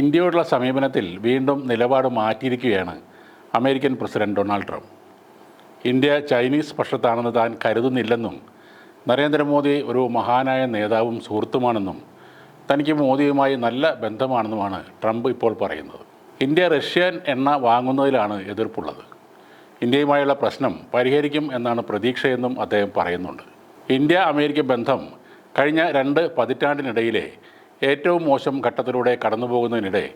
ഇന്ത്യയോടുള്ള സമീപനത്തിൽ വീണ്ടും നിലപാട് മാറ്റിയിരിക്കുകയാണ് American president Donald Trump. India Chinese പക്ഷത്താണെന്ന് താൻ കരുതുന്നില്ലെന്നും നരേന്ദ്രമോദി ഒരു മഹാനായ നേതാവും സുഹൃത്തുമാണെന്നും തനിക്ക് മോദിയുമായി നല്ല ബന്ധമാണെന്നുമാണ് ട്രംപ് ഇപ്പോൾ പറയുന്നത്. ഇന്ത്യ റഷ്യൻ എണ്ണ വാങ്ങുന്നതിലാണ് എതിർപ്പുള്ളത്. ഇന്ത്യയുമായുള്ള പ്രശ്നം പരിഹരിക്കും എന്നാണ് പ്രതീക്ഷയെന്നും അദ്ദേഹം പറയുന്നുണ്ട്. ഇന്ത്യ അമേരിക്ക ബന്ധം കഴിഞ്ഞ രണ്ട് പതിറ്റാണ്ടിനിടയിലെ ഏറ്റവും മോശം ഘട്ടത്തിലൂടെ കടന്നുപോകുന്നതിനിടെ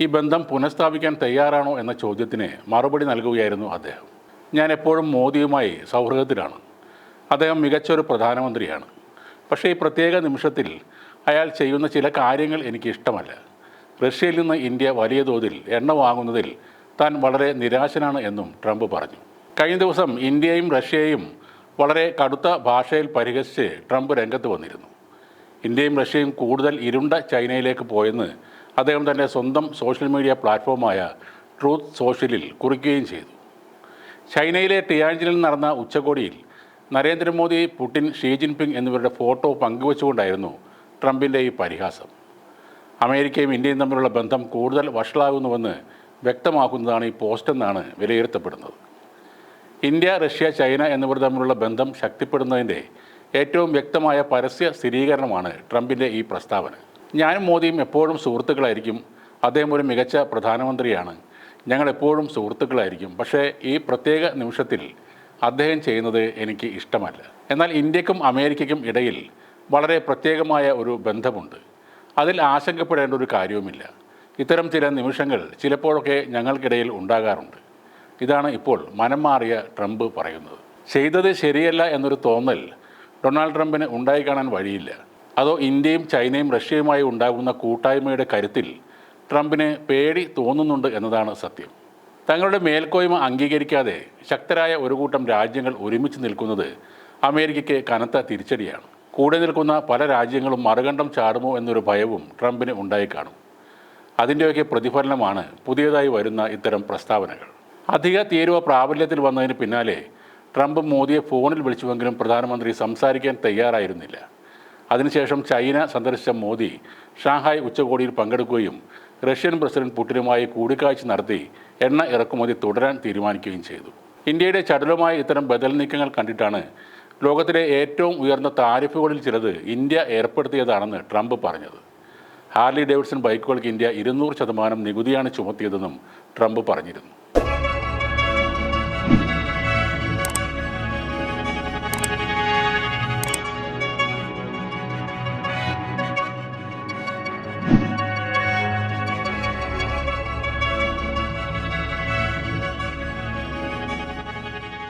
ഈ ബന്ധം പുനഃസ്ഥാപിക്കാൻ തയ്യാറാണോ എന്ന ചോദ്യത്തിന് മറുപടി നൽകുകയായിരുന്നു അദ്ദേഹം. ഞാൻ എപ്പോഴും മോദിയുമായി സൗഹൃദത്തിലാണ്. അദ്ദേഹം മികച്ചൊരു പ്രധാനമന്ത്രിയാണ്. പക്ഷേ ഈ പ്രത്യേക നിമിഷത്തിൽ അയാൾ ചെയ്യുന്ന ചില കാര്യങ്ങൾ എനിക്ക് ഇഷ്ടമല്ല. റഷ്യയിൽ നിന്ന് ഇന്ത്യ വലിയ തോതിൽ എണ്ണ വാങ്ങുന്നതിൽ താൻ വളരെ നിരാശനാണ് എന്നും ട്രംപ് പറഞ്ഞു. കഴിഞ്ഞ ദിവസം ഇന്ത്യയും റഷ്യയും വളരെ കടുത്ത ഭാഷയിൽ പരിഹസിച്ച് ട്രംപ് രംഗത്ത് വന്നിരുന്നു. ഇന്ത്യയും റഷ്യയും കൂടുതൽ ഇരുണ്ട ചൈനയിലേക്ക് പോയെന്ന് അദ്ദേഹം തന്റെ സ്വന്തം സോഷ്യൽ മീഡിയ പ്ലാറ്റ്ഫോമായ ട്രൂത്ത് സോഷ്യലിൽ കുറിക്കുകയും ചെയ്തു. ചൈനയിലെ ടിയാഞ്ചിനിൽ നടന്ന ഉച്ചകോടിയിൽ നരേന്ദ്രമോദി പുടിൻ ഷീ ജിൻപിങ് എന്നിവരുടെ ഫോട്ടോ പങ്കുവച്ചുകൊണ്ടായിരുന്നു ട്രംപിന്റെ ഈ പരിഹാസം. അമേരിക്കയും ഇന്ത്യയും തമ്മിലുള്ള ബന്ധം കൂടുതൽ വഷളാകുന്നുവെന്ന് വ്യക്തമാക്കുന്നതാണ് ഈ പോസ്റ്റ് എന്നാണ് വിലയിരുത്തപ്പെടുന്നത്. ഇന്ത്യ റഷ്യ ചൈന എന്നിവർ തമ്മിലുള്ള ബന്ധം ശക്തിപ്പെടുന്നതിന്റെ ഏറ്റവും വ്യക്തമായ പരസ്യ സ്ഥിരീകരണമാണ് ട്രംപിന്റെ ഈ പ്രസ്താവന. ഞാനും മോദിയും എപ്പോഴും സുഹൃത്തുക്കളായിരിക്കും. അദ്ദേഹം ഒരു മികച്ച പ്രധാനമന്ത്രിയാണ്. ഞങ്ങൾ എപ്പോഴും സുഹൃത്തുക്കളായിരിക്കും. പക്ഷേ ഈ പ്രത്യേക നിമിഷത്തിൽ അദ്ദേഹം ചെയ്യുന്നത് എനിക്ക് ഇഷ്ടമല്ല. എന്നാൽ ഇന്ത്യക്കും അമേരിക്കയ്ക്കും ഇടയിൽ വളരെ പ്രത്യേകമായ ഒരു ബന്ധമുണ്ട്. അതിൽ ആശങ്കപ്പെടേണ്ട ഒരു കാര്യവുമില്ല. ഇത്തരം ചില നിമിഷങ്ങൾ ചിലപ്പോഴൊക്കെ ഞങ്ങൾക്കിടയിൽ ഉണ്ടാകാറുണ്ട്. ഇതാണ് ഇപ്പോൾ മനം മാറിയ ട്രംപ് പറയുന്നത്. ചെയ്തത് ശരിയല്ല എന്നൊരു തോന്നൽ ഡൊണാൾഡ് ട്രംപിന് ഉണ്ടായി കാണാൻ വഴിയില്ല. അതോ ഇന്ത്യയും ചൈനയും റഷ്യയുമായി ഉണ്ടാകുന്ന കൂട്ടായ്മയുടെ കരുത്തിൽ ട്രംപിന് പേടി തോന്നുന്നുണ്ട് എന്നതാണ് സത്യം. തങ്ങളുടെ മേൽക്കോയ്മ അംഗീകരിക്കാതെ ശക്തരായ ഒരു കൂട്ടം രാജ്യങ്ങൾ ഒരുമിച്ച് നിൽക്കുന്നത് അമേരിക്കയ്ക്ക് കനത്ത തിരിച്ചടിയാണ്. കൂടെ നിൽക്കുന്ന പല രാജ്യങ്ങളും മറുകണ്ഠം ചാടുമോ എന്നൊരു ഭയവും ട്രംപിന് ഉണ്ടായി കാണും. അതിന്റെയൊക്കെ പ്രതിഫലനമാണ് പുതിയതായി വരുന്ന ഇത്തരം പ്രസ്താവനകൾ. അധിക തീരുവ പ്രാബല്യത്തിൽ വന്നതിന് പിന്നാലെ ട്രംപ് മോദിയെ ഫോണിൽ വിളിച്ചുവെങ്കിലും പ്രധാനമന്ത്രി സംസാരിക്കാൻ തയ്യാറായിരുന്നില്ല. അതിനുശേഷം ചൈന സന്ദർശിച്ച മോദി ഷാങ്ഹായ് ഉച്ചകോടിയിൽ പങ്കെടുക്കുകയും റഷ്യൻ പ്രസിഡന്റ് പുടിനുമായി കൂടിക്കാഴ്ച നടത്തി എണ്ണ ഇറക്കുമതി തുടരാൻ തീരുമാനിക്കുകയും ചെയ്തു. ഇന്ത്യയുടെ ചടുലമായ ഇത്തരം ബദൽ നീക്കങ്ങൾ കണ്ടിട്ടാണ് ലോകത്തിലെ ഏറ്റവും ഉയർന്ന താരിഫുകളിൽ ചിലത് ഇന്ത്യ ഏർപ്പെടുത്തിയതാണെന്ന് ട്രംപ് പറഞ്ഞത്. ഹാർലി ഡേവിഡ്സൺ ബൈക്കുകൾക്ക് ഇന്ത്യ ഇരുന്നൂറ് ശതമാനം നികുതിയാണ് ചുമത്തിയതെന്നും ട്രംപ് പറഞ്ഞിരുന്നു.